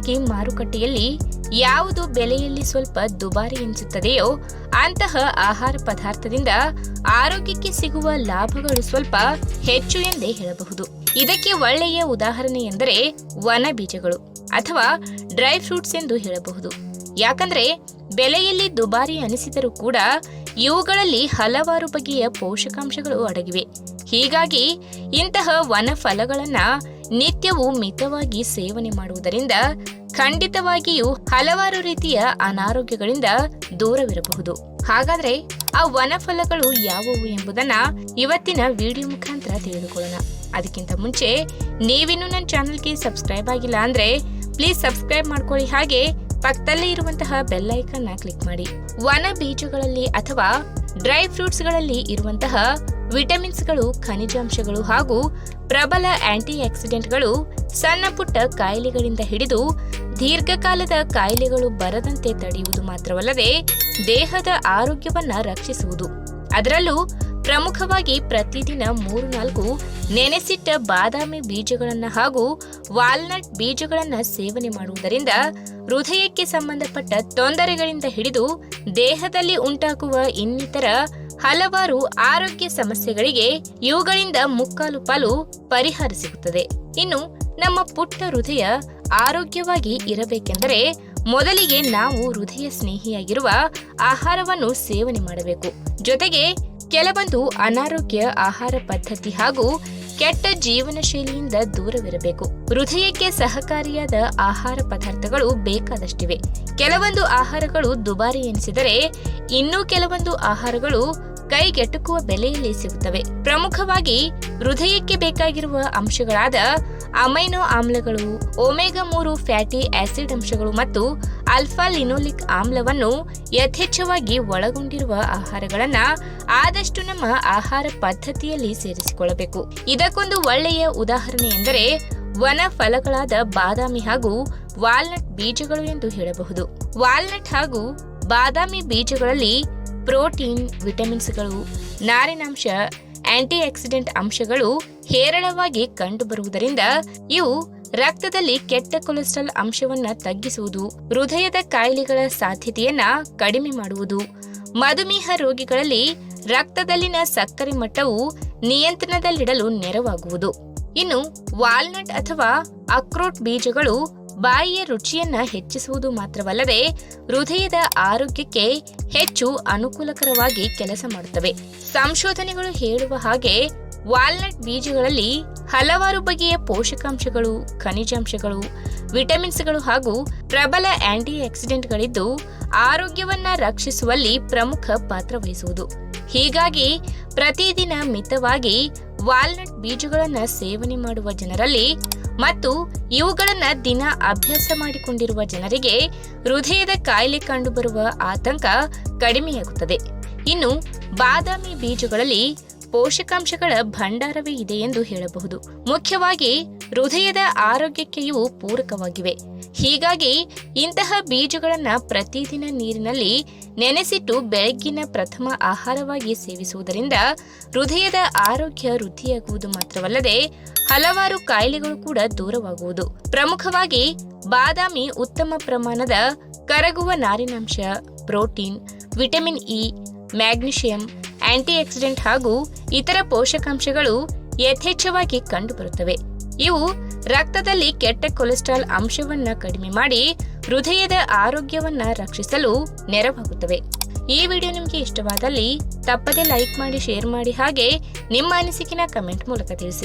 ಸಾಮಾನ್ಯವಾಗಿ ಮಾರುಕಟ್ಟೆಯಲ್ಲಿ ಯಾವುದು ಬೆಲೆಯಲ್ಲಿ ಸ್ವಲ್ಪ ದುಬಾರಿ ಎನಿಸುತ್ತದೆಯೋ ಅಂತಹ ಆಹಾರ ಪದಾರ್ಥದಿಂದ ಆರೋಗ್ಯಕ್ಕೆ ಸಿಗುವ ಲಾಭಗಳು ಸ್ವಲ್ಪ ಹೆಚ್ಚು ಎಂದೇ ಹೇಳಬಹುದು. ಇದಕ್ಕೆ ಒಳ್ಳೆಯ ಉದಾಹರಣೆ ಎಂದರೆ ವನ ಬೀಜಗಳು ಅಥವಾ ಡ್ರೈ ಫ್ರೂಟ್ಸ್ ಎಂದು ಹೇಳಬಹುದು. ಯಾಕಂದ್ರೆ ಬೆಲೆಯಲ್ಲಿ ದುಬಾರಿ ಅನಿಸಿದರೂ ಕೂಡ ಇವುಗಳಲ್ಲಿ ಹಲವಾರು ಬಗೆಯ ಪೋಷಕಾಂಶಗಳು ಅಡಗಿವೆ. ಹೀಗಾಗಿ ಇಂತಹ ವನ ಫಲಗಳನ್ನ ನಿತ್ಯವೂ ಮಿತವಾಗಿ ಸೇವನೆ ಮಾಡುವುದರಿಂದ ಖಂಡಿತವಾಗಿಯೂ ಹಲವಾರು ರೀತಿಯ ಅನಾರೋಗ್ಯಗಳಿಂದ ದೂರವಿರಬಹುದು. ಹಾಗಾದ್ರೆ ಆ ವನಫಲಗಳು ಯಾವುವು ಎಂಬುದನ್ನ ಇವತ್ತಿನ ವಿಡಿಯೋ ಮುಖಾಂತರ ತಿಳಿದುಕೊಳ್ಳೋಣ. ಅದಕ್ಕಿಂತ ಮುಂಚೆ ನೀವಿನ್ನು ನನ್ನ ಚಾನಲ್ಗೆ ಸಬ್ಸ್ಕ್ರೈಬ್ ಆಗಿಲ್ಲ ಅಂದ್ರೆ ಪ್ಲೀಸ್ ಸಬ್ಸ್ಕ್ರೈಬ್ ಮಾಡ್ಕೊಳ್ಳಿ. ಹಾಗೆ ಪಕ್ಕದಲ್ಲಿ ಇರುವಂತಹ ಬೆಲ್ ಐಕನ್ನ ಕ್ಲಿಕ್ ಮಾಡಿ. ವನ ಬೀಜಗಳಲ್ಲಿ ಅಥವಾ ಡ್ರೈ ಫ್ರೂಟ್ಸ್ಗಳಲ್ಲಿ ಇರುವಂತಹ ವಿಟಮಿನ್ಸ್ಗಳು, ಖನಿಜಾಂಶಗಳು ಹಾಗೂ ಪ್ರಬಲ ಆಂಟಿ ಆಕ್ಸಿಡೆಂಟ್ಗಳು ಸಣ್ಣ ಪುಟ್ಟ ಕಾಯಿಲೆಗಳಿಂದ ಹಿಡಿದು ದೀರ್ಘಕಾಲದ ಕಾಯಿಲೆಗಳು ಬರದಂತೆ ತಡೆಯುವುದು ಮಾತ್ರವಲ್ಲದೆ ದೇಹದ ಆರೋಗ್ಯವನ್ನು ರಕ್ಷಿಸುವುದು. ಅದರಲ್ಲೂ ಪ್ರಮುಖವಾಗಿ ಪ್ರತಿದಿನ ಮೂರು ನಾಲ್ಕು ನೆನೆಸಿಟ್ಟ ಬಾದಾಮಿ ಬೀಜಗಳನ್ನು ಹಾಗೂ ವಾಲ್ನಟ್ ಬೀಜಗಳನ್ನು ಸೇವನೆ ಮಾಡುವುದರಿಂದ ಹೃದಯಕ್ಕೆ ಸಂಬಂಧಪಟ್ಟ ತೊಂದರೆಗಳಿಂದ ಹಿಡಿದು ದೇಹದಲ್ಲಿ ಉಂಟಾಗುವ ಇನ್ನಿತರ ಹಲವಾರು ಆರೋಗ್ಯ ಸಮಸ್ಯೆಗಳಿಗೆ ಇವುಗಳಿಂದ ಮುಕ್ಕಾಲು ಪಾಲು ಪರಿಹಾರ ಸಿಗುತ್ತದೆ. ಇನ್ನು ನಮ್ಮ ಪುಟ್ಟ ಹೃದಯ ಆರೋಗ್ಯವಾಗಿ ಇರಬೇಕೆಂದರೆ ಮೊದಲಿಗೆ ನಾವು ಹೃದಯ ಸ್ನೇಹಿಯಾಗಿರುವ ಆಹಾರವನ್ನು ಸೇವನೆ ಮಾಡಬೇಕು. ಜೊತೆಗೆ ಕೆಲವೊಂದು ಅನಾರೋಗ್ಯ ಆಹಾರ ಪದ್ಧತಿ ಹಾಗೂ ಕೆಟ್ಟ ಜೀವನ ಶೈಲಿಯಿಂದ ದೂರವಿರಬೇಕು. ಹೃದಯಕ್ಕೆ ಸಹಕಾರಿಯಾದ ಆಹಾರ ಪದಾರ್ಥಗಳು ಬೇಕಾದಷ್ಟಿವೆ. ಕೆಲವೊಂದು ಆಹಾರಗಳು ದುಬಾರಿ ಎನಿಸಿದರೆ ಇನ್ನೂ ಕೆಲವೊಂದು ಆಹಾರಗಳು ಕೈಗೆಟುಕುವ ಬೆಲೆಯಲ್ಲಿ ಸಿಗುತ್ತವೆ. ಪ್ರಮುಖವಾಗಿ ಹೃದಯಕ್ಕೆ ಬೇಕಾಗಿರುವ ಅಂಶಗಳಾದ ಅಮೈನೋ ಆಮ್ಲಗಳು, ಒಮೆಗಾ ಮೂರು ಫ್ಯಾಟಿ ಆಸಿಡ್ ಅಂಶಗಳು ಮತ್ತು ಆಲ್ಫಾ ಲಿನೋಲಿಕ್ ಆಮ್ಲವನ್ನು ಯಥೇಚ್ಛವಾಗಿ ಒಳಗೊಂಡಿರುವ ಆಹಾರಗಳನ್ನ ಆದಷ್ಟು ನಮ್ಮ ಆಹಾರ ಪದ್ಧತಿಯಲ್ಲಿ ಸೇರಿಸಿಕೊಳ್ಳಬೇಕು. ಇದಕ್ಕೊಂದು ಒಳ್ಳೆಯ ಉದಾಹರಣೆ ಎಂದರೆ ವನ ಫಲಗಳಾದ ಬಾದಾಮಿ ಹಾಗೂ ವಾಲ್ನಟ್ ಬೀಜಗಳು ಎಂದು ಹೇಳಬಹುದು. ವಾಲ್ನಟ್ ಹಾಗೂ ಬಾದಾಮಿ ಬೀಜಗಳಲ್ಲಿ ಪ್ರೋಟೀನ್, ವಿಟಮಿನ್ಸ್ಗಳು, ನಾರಿನಾಂಶ ಆಕ್ಸಿಡೆಂಟ್ ಅಂಶಗಳು ಹೇರಳವಾಗಿ ಕಂಡುಬರುವುದರಿಂದ ಇವು ರಕ್ತದಲ್ಲಿ ಕೆಟ್ಟ ಕೊಲೆಸ್ಟ್ರಾಲ್ ಅಂಶವನ್ನ ತಗ್ಗಿಸುವುದು, ಹೃದಯದ ಕಾಯಿಲೆಗಳ ಸಾಧ್ಯತೆಯನ್ನ ಕಡಿಮೆ ಮಾಡುವುದು. ಮಧುಮೇಹ ರೋಗಿಗಳಲ್ಲಿ ರಕ್ತದಲ್ಲಿನ ಸಕ್ಕರೆ ಮಟ್ಟವು ನಿಯಂತ್ರಣದಲ್ಲಿಡಲು ನೆರವಾಗುವುದು. ಇನ್ನು ವಾಲ್ನಟ್ ಅಥವಾ ಅಕ್ರೋಟ್ ಬೀಜಗಳು ಬಾಯಿಯ ರುಚಿಯನ್ನ ಹೆಚ್ಚಿಸುವುದು ಮಾತ್ರವಲ್ಲದೆ ಹೃದಯದ ಆರೋಗ್ಯಕ್ಕೆ ಹೆಚ್ಚು ಅನುಕೂಲಕರವಾಗಿ ಕೆಲಸ ಮಾಡುತ್ತವೆ. ಸಂಶೋಧನೆಗಳು ಹೇಳುವ ಹಾಗೆ ವಾಲ್ನಟ್ ಬೀಜಗಳಲ್ಲಿ ಹಲವಾರು ಬಗೆಯ ಪೋಷಕಾಂಶಗಳು, ಖನಿಜಾಂಶಗಳು, ವಿಟಮಿನ್ಸ್ಗಳು ಹಾಗೂ ಪ್ರಬಲ ಆಂಟಿ ಆಕ್ಸಿಡೆಂಟ್ಗಳಿದ್ದು ಆರೋಗ್ಯವನ್ನ ರಕ್ಷಿಸುವಲ್ಲಿ ಪ್ರಮುಖ ಪಾತ್ರ ವಹಿಸುವುದು. ಹೀಗಾಗಿ ಪ್ರತಿದಿನ ಮಿತವಾಗಿ ವಾಲ್ನಟ್ ಬೀಜಗಳನ್ನ ಸೇವನೆ ಮಾಡುವ ಜನರಲ್ಲಿ ಮತ್ತು ಇವುಗಳನ್ನು ದಿನ ಅಭ್ಯಾಸ ಮಾಡಿಕೊಂಡಿರುವ ಜನರಿಗೆ ಹೃದಯದ ಕಾಯಿಲೆ ಕಂಡುಬರುವ ಆತಂಕ ಕಡಿಮೆಯಾಗುತ್ತದೆ. ಇನ್ನು ಬಾದಾಮಿ ಬೀಜಗಳಲ್ಲಿ ಪೋಷಕಾಂಶಗಳ ಭಂಡಾರವೇ ಇದೆ ಎಂದು ಹೇಳಬಹುದು. ಮುಖ್ಯವಾಗಿ ಹೃದಯದ ಆರೋಗ್ಯಕ್ಕೆ ಇವು ಪೂರಕವಾಗಿವೆ. ಹೀಗಾಗಿ ಇಂತಹ ಬೀಜಗಳನ್ನ ಪ್ರತಿದಿನ ನೀರಿನಲ್ಲಿ ನೆನೆಸಿಟ್ಟು ಬೆಳಗ್ಗಿನ ಪ್ರಥಮ ಆಹಾರವಾಗಿ ಸೇವಿಸುವುದರಿಂದ ಹೃದಯದ ಆರೋಗ್ಯ ವೃದ್ಧಿಯಾಗುವುದು ಮಾತ್ರವಲ್ಲದೆ ಹಲವಾರು ಕಾಯಿಲೆಗಳು ಕೂಡ ದೂರವಾಗುವುದು. ಪ್ರಮುಖವಾಗಿ ಬಾದಾಮಿ ಉತ್ತಮ ಪ್ರಮಾಣದ ಕರಗುವ ನಾರಿನಾಂಶ protein, vitamin E, magnesium antioxidant ಹಾಗೂ ಇತರ ಪೋಷಕಾಂಶಗಳು ಯಥೇಚ್ಛವಾಗಿ ಕಂಡುಬರುತ್ತವೆ. ಇವು ರಕ್ತದಲ್ಲಿ ಕೆಟ್ಟ ಕೊಲೆಸ್ಟ್ರಾಲ್ ಅಂಶವನ್ನ ಕಡಿಮೆ ಮಾಡಿ ಹೃದಯದ ಆರೋಗ್ಯವನ್ನ ರಕ್ಷಿಸಲು ನೆರವಾಗುತ್ತವೆ. ಈ ವಿಡಿಯೋ ನಿಮಗೆ ಇಷ್ಟವಾದಲ್ಲಿ ತಪ್ಪದೆ ಲೈಕ್ ಮಾಡಿ, ಶೇರ್ ಮಾಡಿ ಹಾಗೆ ನಿಮ್ಮ ಅನಿಸಿಕೆನ ಕಮೆಂಟ್ ಮೂಲಕ ತಿಳಿಸಿ.